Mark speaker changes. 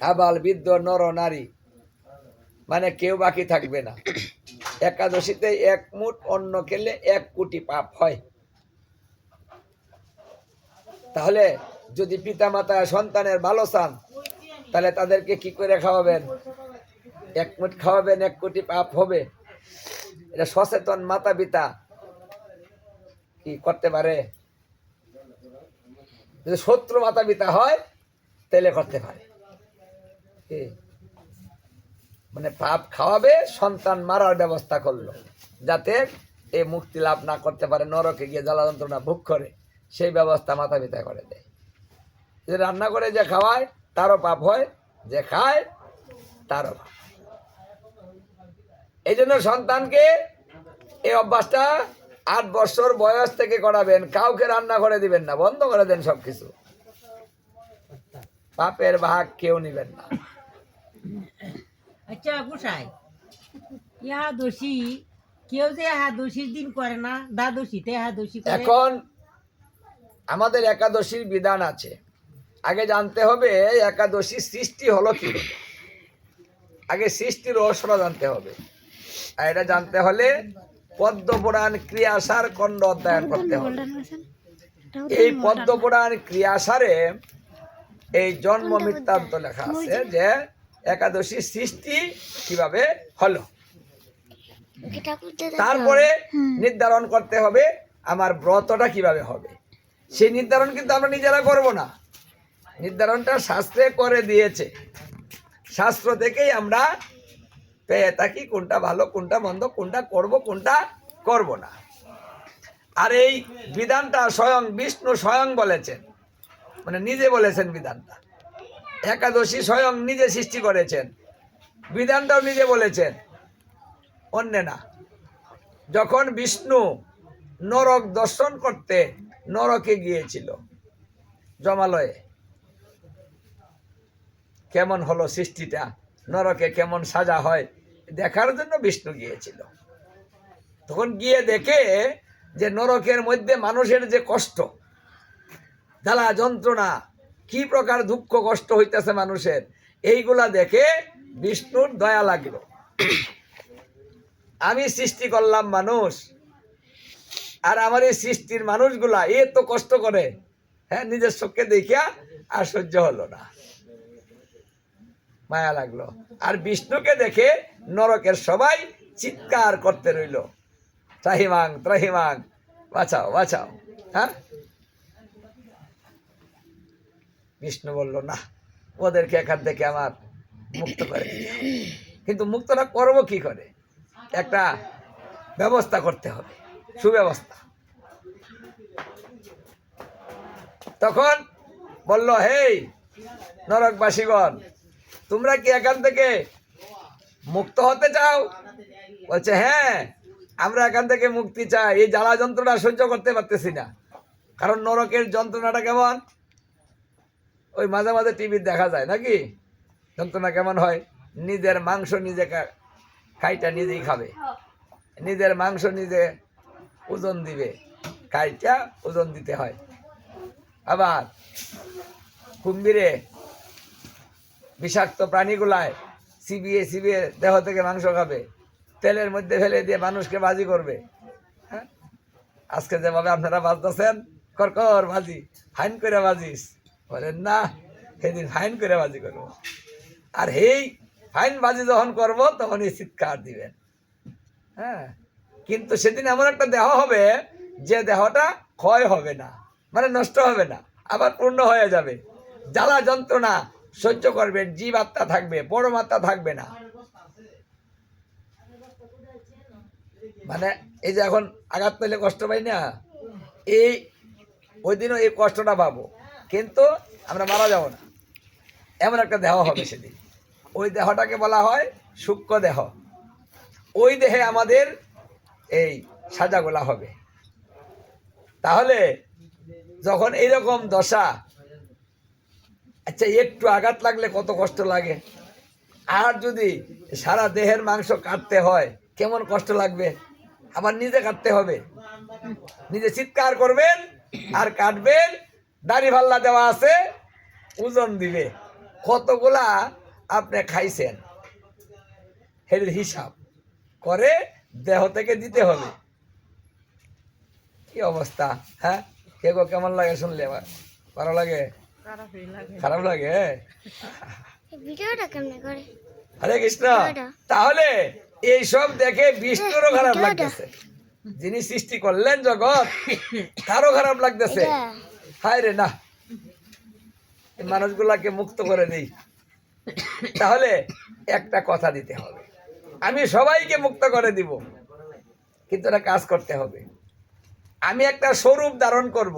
Speaker 1: আবাল বৃদ্ধ, নর, নারী। মানে কেউ বাকি থাকবে না। একাদশীতে এক মুঠ অন্ন খেলে এক কোটি পাপ হয়। তাহলে যদি পিতা মাতা সন্তানের ভালো চান, তাহলে তাদেরকে কি করে খাওয়াবেন? এক মুঠ খাওয়াবেন, এক কোটি পাপ হবে। এটা সচেতন মাতা পিতা কি করতে পারে? যদি শত্রু মাতা পিতা হয়, তাহলে করতে পারে? মানে পাপ খাওয়াবে, সন্তান মারার ব্যবস্থা করল। যাতে এই মুক্তি লাভ না করতে পারে, নরকে গিয়ে জ্বালা যন্ত্রণা ভোগ করে, সেই ব্যবস্থা মাতা পিতা করে দেয়। যে রান্না করে, যে খাওয়ায়, তারও পাপ হয়, যে খায়, তারও পাপ। এই জন্য সন্তানকে এই অভ্যাসটা আট বছর বয়স থেকে করাবেন, কাউকে রান্না করে দিবেন না, বন্ধ করে দেন সবকিছু। পাপের ভাগ কেউ নিবেন না।
Speaker 2: আচ্ছা গোসাই। ইহা দোষী কেউ যে ইহা দোষীর দিন করে না দ্বাদশীতে ইহা দোষী করে।
Speaker 1: এখন আমাদের একাদশীর বিধান আছে। আগে জানতে হবে একাদশী সৃষ্টি হলো কি। আগে সৃষ্টির রহস্যটা জানতে হবে। আর এটা জানতে হলে পদ্মপুরাণ ক্রিয়াসার খণ্ড অধ্যয়ন করতে হবে। এই পদ্মপুরাণ ক্রিয়াসারে এই জন্ম বৃত্তান্ত লেখা আছে যে একাদশী সৃষ্টি কীভাবে হলো? তারপরে নির্ধারণ করতে হবে আমার ব্রতটা কীভাবে হবে। সেই নির্ধারণ কিন্তু আমরা নিজেরা করব না। নির্ধারণটা শাস্ত্রে করে দিয়েছে। শাস্ত্র থেকেই আমরা পেয়ে থাকি কোনটা ভালো কোনটা মন্দ কোনটা করব কোনটা করব না। আর এই বিধানটা স্বয়ং বিষ্ণু স্বয়ং বলেছেন। মানে নিজে বলেছেন বিধানটা। একাদশী স্বয়ং নিজে সৃষ্টি করেছেন। বিধানটাও নিজে বলেছেন। অন্য না। যখন বিষ্ণু নরক দর্শন করতে নরকে গিয়েছিল জমালয়ে, কেমন হলো সৃষ্টিটা? নরকে কেমন সাজা হয়? দেখার জন্য বিষ্ণু গিয়েছিল। তখন গিয়ে দেখে যে নরকের মধ্যে মানুষের যে কষ্ট, জ্বালা যন্ত্রণা কি প্রকার দুঃখ কষ্ট হইতেছে মানুষের? এইগুলা দেখে বিষ্ণুর দয়া লাগল। আমি সৃষ্টি করলাম মানুষ। আর আমার এই সৃষ্টির মানুষগুলা এ তো কষ্ট করে। হ্যাঁ নিজের চোখে দেখিয়া আর সহ্য হলো না। মায়া লাগল। আর বিষ্ণুকে দেখে নরকের সবাই চিৎকার করতে রইল। ত্রাহিমাং ত্রাহিমাং, বাঁচাও বাঁচাও। হ্যাঁ? বিষ্ণু বলল, না, ওদেরকে এখান থেকে আমার মুক্ত করে কিন্তু মুক্তটা করব কি করে? একটা ব্যবস্থা করতে হবে, সুব্যবস্থা। তখন বলল, হেই, নরকবাসীগণ, তোমরা কি এখান থেকে মুক্ত হতে চাও? বলছে হ্যাঁ আমরা এখান থেকে মুক্তি চাই। এই জ্বালা যন্ত্রণা সহ্য করতে পারতেছি না। কারণ নরকের যন্ত্রণাটা কেমন? ওই মাঝে মাঝে টিভি দেখা যায়, নাকি? যন্ত্রণা কেমন হয়? নিজের মাংস নিজে খাইটা নিজেই খাবে। নিজের মাংস নিজে ওজন দিবে। খাইটা ওজন দিতে হয়। আবার কুম্ভীরে বিষাক্ত প্রাণীগুলায় সিবিয়ে সিবিয়ে দেহ থেকে মাংস খাবে। তেলের মধ্যে ফেলে দিয়ে মানুষকে বাজি করবে। হ্যাঁ? আজকে যেভাবে আপনারা বাজতেছেন, কর কর বাজি, ফাইন করে বাজিস। বলেন না, সেদিন ফাইন করে বাজি করব। আর এই ফাইন বাজি যখন করব, তখন এই চিৎকার দিবেন। হ্যাঁ? কিন্তু সেদিন এমন একটা দেহ হবে, যে দেহটা ক্ষয় হবে না মানে নষ্ট হবে না, আবার পূর্ণ হয়ে যাবে। জ্বালা যন্ত্রণা সহ্য করবেন জীব আত্মা থাকবে, পরমাত্মা থাকবে না। মানে এই যে এখন আঘাত পেলে কষ্ট পাই না, এই ওই দিনও এই কষ্টটা পাবো। কিন্তু আমরা মারা যাব না। এমন একটা দেহ হবে সেদিন। ওই দেহটাকে বলা হয় সূক্ষ্ম দেহ। ওই দেহে আমাদের এই সাজাগোলা হবে। তাহলে যখন এইরকম দশা আচ্ছা একটু আঘাত লাগলে কত কষ্ট লাগে? আর যদি সারা দেহের মাংস কাটতে হয়, কেমন কষ্ট লাগবে? আবার নিজে কাটতে হবে। নিজে চিৎকার করবেন আর কাটবেন দাড়ি ভাল্লা দেওয়া আছে ওজন দিবে। কতগুলা আপনি খাইছেন? এর হিসাব করে দেহ থেকে দিতে হবে। কি অবস্থা? হ্যাঁ? কে গো কেমন লাগে শুনলে আবার? ভালো লাগে? খারাপ লাগে?
Speaker 3: ভিডিওটা কেমনে করে?
Speaker 1: হরে কৃষ্ণ। তাহলে এইসব দেখে বিষ্ণুরও খারাপ লাগতেছে। যিনি সৃষ্টি করলেন জগৎ তারও খারাপ লাগতেছে। হায় রে না। এই মানুষগুলাকে মুক্ত করে নেই। তাহলে একটা কথা দিতে হবে। আমি সবাইকে মুক্ত করে দিব, কিন্তু কাজ করতে হবে। আমি একটা স্বরূপ ধারণ করব।